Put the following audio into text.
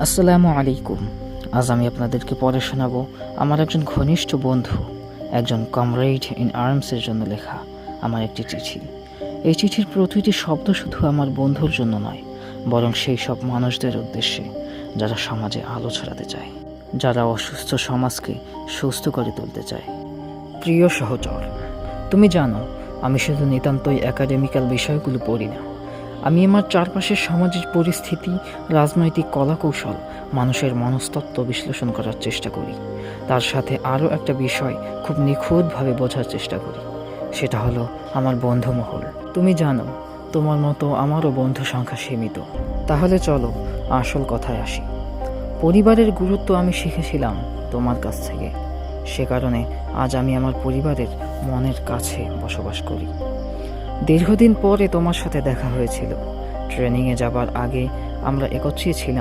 আসসালামু আলাইকুম। আজ আমি আপনাদেরকে পড়ে শোনাবো আমার একজন ঘনিষ্ঠ বন্ধু, একজন কমরেড ইন আর্মসের জন্য লেখা আমার একটি চিঠি। এই চিঠির প্রতিটি শব্দ শুধু আমার বন্ধুর জন্য নয়, বরং সেই সব মানুষদের উদ্দেশ্যে যারা সমাজে আলো ছড়াতে চায়, যারা অসুস্থ সমাজকে সুস্থ করে তুলতে চায়। প্রিয় সহচর, তুমি জানো, আমি শুধু নিতান্তই একাডেমিক্যাল বিষয়গুলো পড়ি না। আমি আমার চারপাশের সামাজিক পরিস্থিতি, রাজনৈতিক কলাকৌশল, মানুষের মনস্তত্ত্ব বিশ্লেষণ করার চেষ্টা করি। তার সাথে আরও একটা বিষয় খুব নিখুঁতভাবে বোঝার চেষ্টা করি। সেটা হলো আমার বন্ধু মহল তুমি জানো, তোমার মতো আমারও বন্ধু সংখ্যা সীমিত। তাহলে চলো আসল কথায় আসি। পরিবারের গুরুত্ব আমি শিখেছিলাম তোমার কাছ থেকে। সে কারণে আজ আমি আমার পরিবারের মনের কাছে বসবাস করি। দীর্ঘদিন পরে তোমার সাথে দেখা হয়েছিল। ট্রেনিংয়ে যাবার আগে আমরা একত্রে ছিলাম।